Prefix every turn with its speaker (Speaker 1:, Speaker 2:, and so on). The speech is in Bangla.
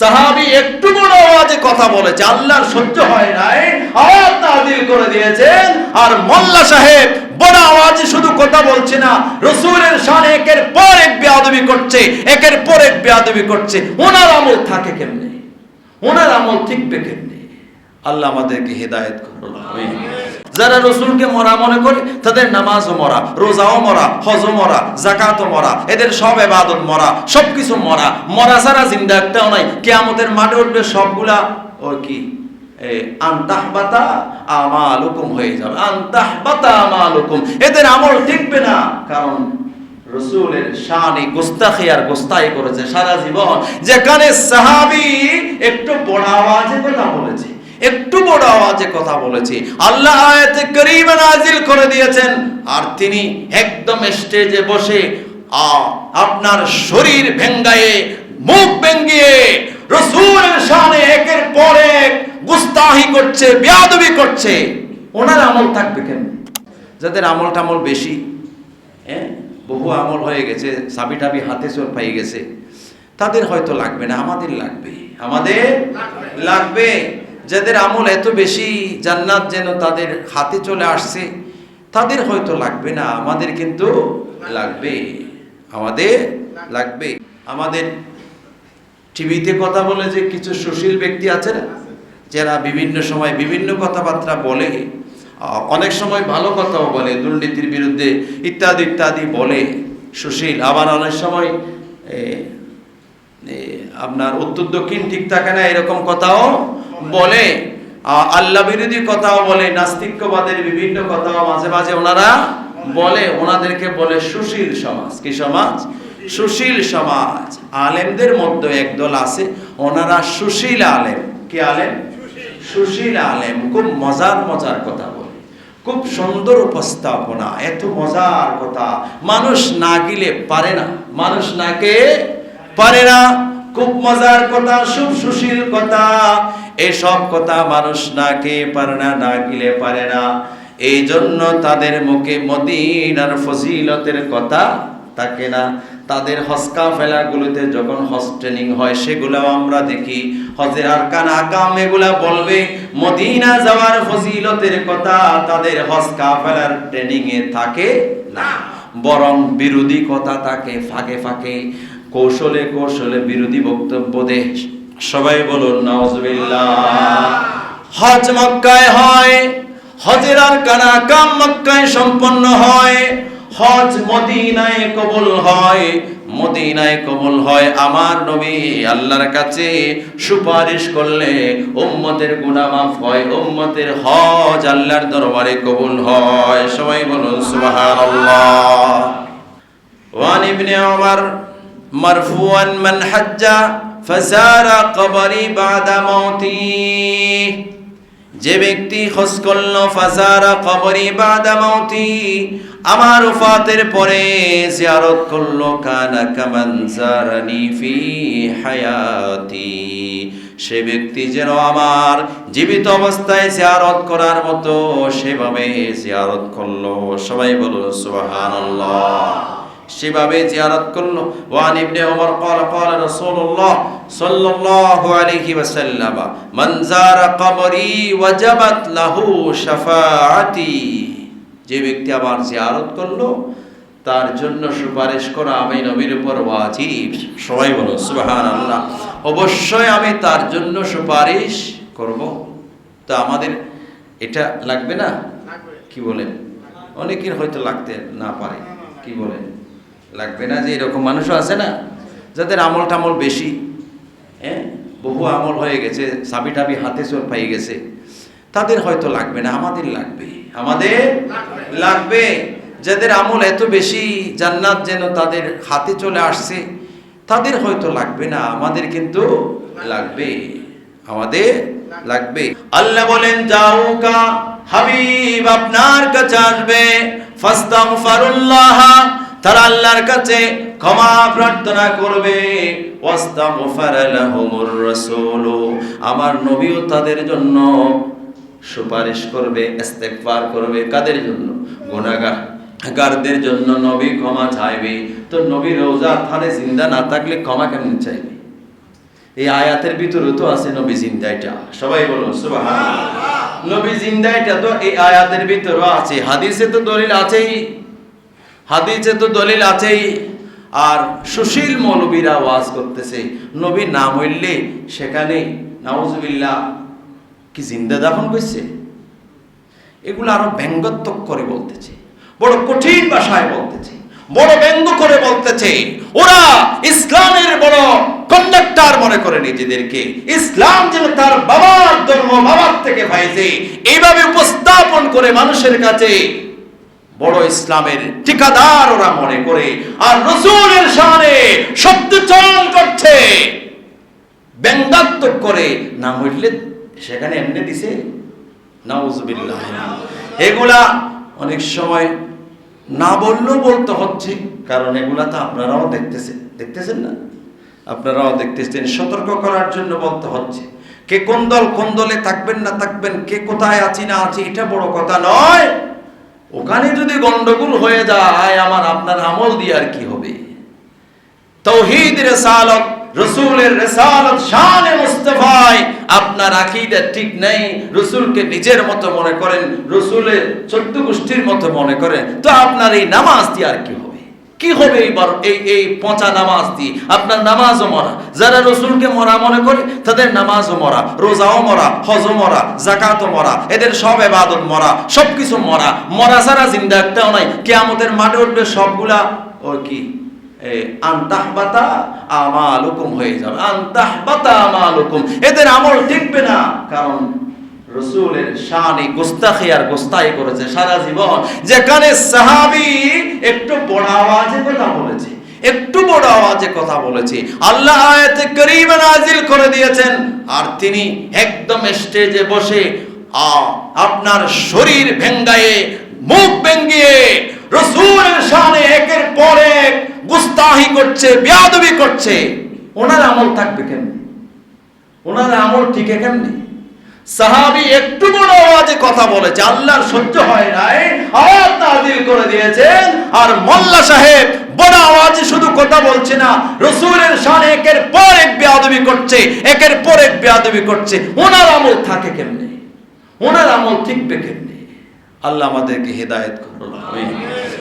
Speaker 1: সাহাবি একটু বড় আওয়াজে কথা বলেছে, আল্লাহর সহ্য হয় নাই, আওয়াজ নাযিল করে দিয়েছেন, আর মোল্লা সাহেব বড় আওয়াজে শুধু কথা বলছে না, রসুলের শানে একের পর এক বেয়াদবি করছে, একের পর এক বেয়াদবি করছে। ওনার আমল থাকে কেমনে? ওনার আমল ঠিকবে কেমনে? আল্লাহ আমাদেরকে হেদায়েত করুন যারা রসুলকে মরা মনে করে, তাদের নামাজও মরা, রোজাও মরা, হজও মরা, জাকাতও মরা, এদের সব এবাদত মরা, সবকিছু মরা। মরা ছাড়া জিন্দা একটাও নাই। কেয়ামতের মাঠে উঠবে সবগুলা, ও কি? আন্তাহবাতা আমালুকুম হয়ে যাবে। আন্তাহবাতা আমালুকুম। এদের আমল টিকবে না। কারণ রসুলের শানি গোস্তাখি আর গোস্তাই করেছে সারা জীবন। যেখানে সাহাবি একটু বড় আওয়াজে কথা বলেছে। একটু বড় আওয়াজে কথা বলেছি। আল্লাহ আয়াতে করিমা নাজিল করে দিয়েছেন। আর তিনি একদম স্টেজে বসে আপনার শরীর ভেঙ্গায়ে, মুখ ভেঙ্গিয়ে, রসুলের শানে একের পর এক গুস্তাহি করছে, বেয়াদবি করছে। ওনার আমল থাকবে কেন? যাদের আমল টামল বেশি হ্যাঁ বহু আমল হয়ে গেছে সাবি টাবি হাতে চোর পাই গেছে। তাদের হয়তো লাগবে না, আমাদের লাগবে। আমাদের লাগবে। যাদের আমল এত বেশি জান্নাত যেন তাদের হাতে চলে আসছে, তাদের হয়তো লাগবে না, আমাদের কিন্তু লাগবে, আমাদের লাগবে। আমাদের টিভিতে কথা বলে যে কিছু সুশীল ব্যক্তি আছে না যারা বিভিন্ন সময় বিভিন্ন কথাবার্তা বলে অনেক সময় ভালো কথাও বলে, দুর্নীতির বিরুদ্ধে ইত্যাদি ইত্যাদি বলে। সুশীল, আবার অনেক সময় আপনার উত্তর দক্ষিণ ঠিক থাকে না, এরকম কথাও বলে আল্লাহ বিরোধী কথাও বলে, নাস্তিক্যবাদের বিভিন্ন কথাও মাঝে মাঝে ওনারা বলে, ওনাদেরকে বলে সুশীল সমাজ। কি সমাজ? সুশীল সমাজ। আলেমদের মধ্যে একদল আছে, ওনারা সুশীল আলেম। কি আলেম? সুশীল আলেম। খুব মজার মজার কথা বলে। খুব সুন্দর উপস্থাপনা, এত মজার কথা। মানুষ না গিলে পারে না। মানুষ নাকে পারে না। খুব মজার কথা, খুব সুশীল কথা। এসব কথা মানুষ না কে পারে না না গিলে পারে না। এই জন্য তাদের মুখে মদিনার ফজিলতের কথা থাকে না। তাদের হস্কা ফেলাগুলোতে যখন হজ ট্রেনিং হয়, সেগুলাও আমরা দেখি। হজের আরকান আকাম এগুলা বলবে, মদিনা যাওয়ার ফজিলতের কথা তাদের হস্কা ফেলার ট্রেনিং এ থাকে না। বরং বিরোধী কথা থাকে, ফাঁকে ফাঁকে। কৌশলে কৌশলে বিরোধী বক্তব্য দেশ। সবাই বলুন, নাউজুবিল্লাহ। হজ মক্কায় হয় হজের আর কানা কাম মক্কায় সম্পন্ন হয়, হজ মদিনায় কবুল হয়, মদিনায় কবুল হয় আমার নবী। আল্লাহর কাছে সুপারিশ করলে উম্মতের গুনা মাফ হয়, উম্মতের হজ আল্লাহর দরবারে কবুল হয়। সবাই বলুন, সুবহানাল্লাহ। ওয়ান ইবনে ওমর مرفوعا من حج فزار قبري بعد موتي যে ব্যক্তি খোঁজ করল ফাজারা কবরি বাদা মৌতি আমার উফাতের পরে জিয়ারত করলো কানা কামান জারানি ফি হায়াতি সে ব্যক্তি যেন আমার জীবিত অবস্থায় জিয়ারত করার মতো সেভাবে জিয়ারত করলো সবাই বলুন সুবহানাল্লাহ সেভাবে জিয়ারত করলো ওয়ান ইবনে ওমর قال قال رسول الله صلى الله عليه وسلم من زار قبري وجبت له شفاعتي যে ব্যক্তি আমার জিয়ারত করলো তার জন্য সুপারিশ করা আমি নবীর উপর ওয়াজিব সবাই বলো সুবহানাল্লাহ অবশ্যই আমি তার জন্য সুপারিশ করব তো আমাদের এটা লাগবে না কি বলেন অনেকের হয়তো লাগতে না পারে কি বলেন লাগবে না যে এরকম মানুষও আছে না, যাদের আমল টামল বেশি হ্যাঁ? বহু আমল হয়ে গেছে, সাবি টাবি হাতে চোর পাই গেছে। তাদের হয়তো লাগবে না, আমাদের লাগবে। আমাদের লাগবে। যাদের আমল এত বেশি, জান্নাত যেন তাদের হাতে চলে আসছে, তাদের হয়তো লাগবে না, আমাদের কিন্তু লাগবে। আমাদের লাগবে। আল্লাহ বলেন যাউকা হাবিব আপনার কাছে আসবে, ফাস্তাগফিরুল্লাহ তারা আল্লাহর কাছে ক্ষমা প্রার্থনা করবে। আমার নবীও তাদের জন্য সুপারিশ করবে, ইস্তেগফার করবে। কাদের জন্য? গুনাহগার গারদের জন্য নবী ক্ষমা চাইবে। তো নবী রোজা থানে জিন্দা না থাকলে ক্ষমা কেমন চাইবে? এই আয়াতের ভিতরে তো আছে নবী জিন্দাইটা। সবাই বলুন, সুবহানাল্লাহ। নবী জিন্দাইটা তো এই আয়াতের ভিতরে আছে। হাদিসে তো দলিল আছেই। হাদিসে তো দলিল আছেই। আর সুশীল মৌলবীরা ওয়াজ করতেছে নবী না মরলে সেখানে নাউজুবিল্লাহ কি জিন্দা দাফন করছে? এগুলো আরও ব্যঙ্গাত্মক করে বলতেছে, বড় কঠিন ভাষায় বলতেছে, বড় ব্যঙ্গ করে বলতেছে। ওরা ইসলামের বড় কন্ডাক্টর মনে করে নিজেদেরকে। ইসলাম যেন তার বাবার ধর্ম, বাবার থেকে পাইছে এইভাবে উপস্থাপন করে মানুষের কাছে বড় ইসলামের ঠিকাদার ওরা মনে করে, আর রসুলের সামনে শব্দ চয়ন করছে। ব্যঙ্গাত্মক করে, না মরলে সেখানে এমনি দিছে? নাউজুবিল্লাহ। এগুলা অনেক সময় না বললেও বলতে হচ্ছে, কারণ এগুলা তো আপনারাও দেখতেছেন দেখতেছেন না? আপনারাও দেখতেছেন, সতর্ক করার জন্য বলতে হচ্ছে। কে কোন দল কোন দলে থাকবেন না থাকবেন, কে কোথায় আছি না আছি, এটা বড় কথা নয়। ওখানে যদি গন্ডগোল হয়ে যায়, আমার আপনার আমল দিয়ে আর কি হবে? তৌহিদ রেসালত, রসুলের রেসালত শান মুস্তফায়, আপনার আকিদা ঠিক নেই। রসুলকে নিজের মতো মনে করেন, রসুলের চোদ্দ গোষ্ঠীর মতো মনে করেন। তো আপনার এই নামাজ দিয়ে আর কি হবে? কি হবে এইবার এই এই পচা নামাজ দিয়ে? আপনার নামাজও মরা। যারা রসুলকে মরা মনে করে, তাদের নামাজও মরা, রোজাও মরা, হজও মরা, জাকাতও মরা, এদের সব এবাদত মরা, সবকিছু মরা। মরা ছাড়া জিন্দা একটাও নাই। কেয়ামতের মাঠে উঠবে সবগুলা, ও কি? আন্তাহবাতা আমালুকুম হয়ে যাবে। আন্তাহবাতা আমালুকুম। এদের আমল টিকবে না। কারণ রসুলের শানি গোস্তাই করেছে সারা জীবন। যেখানে সাহাবি একটু বড় আওয়াজে কথা বলেছি, একটু বড় আওয়াজে কথা বলেছি। আল্লাহ আয়াতে করিমে নাজিল করে দিয়েছেন, আর তিনি একদম স্টেজে বসে, আ, আপনার শরীর ভেঙ্গায়ে, মুখ ভেঙ্গিয়ে, রসুলের শানে একের পর এক গুস্তাহি করছে, বেয়াদবি করছে। ওনার আমল থাকবে কেমনি? ওনার আমল টিকে কেমনি? সাহাবি একটু বড় আওয়াজে কথা বলেছে, আল্লাহর সহ্য হয় নাই, আয়াত নাযিল করে দিয়েছেন, আর মোল্লা সাহেব বড় আওয়াজে শুধু কথা বলছে না, রসুলের শানে একের পর এক বেয়াদবি করছে, একের পর এক বেয়াদবি করছে, ওনার আমল থাকে কেমনে? ওনার আমল ঠিকবে কেমনে? আল্লাহ আমাদেরকে হেদায়েত করুন, আমিন।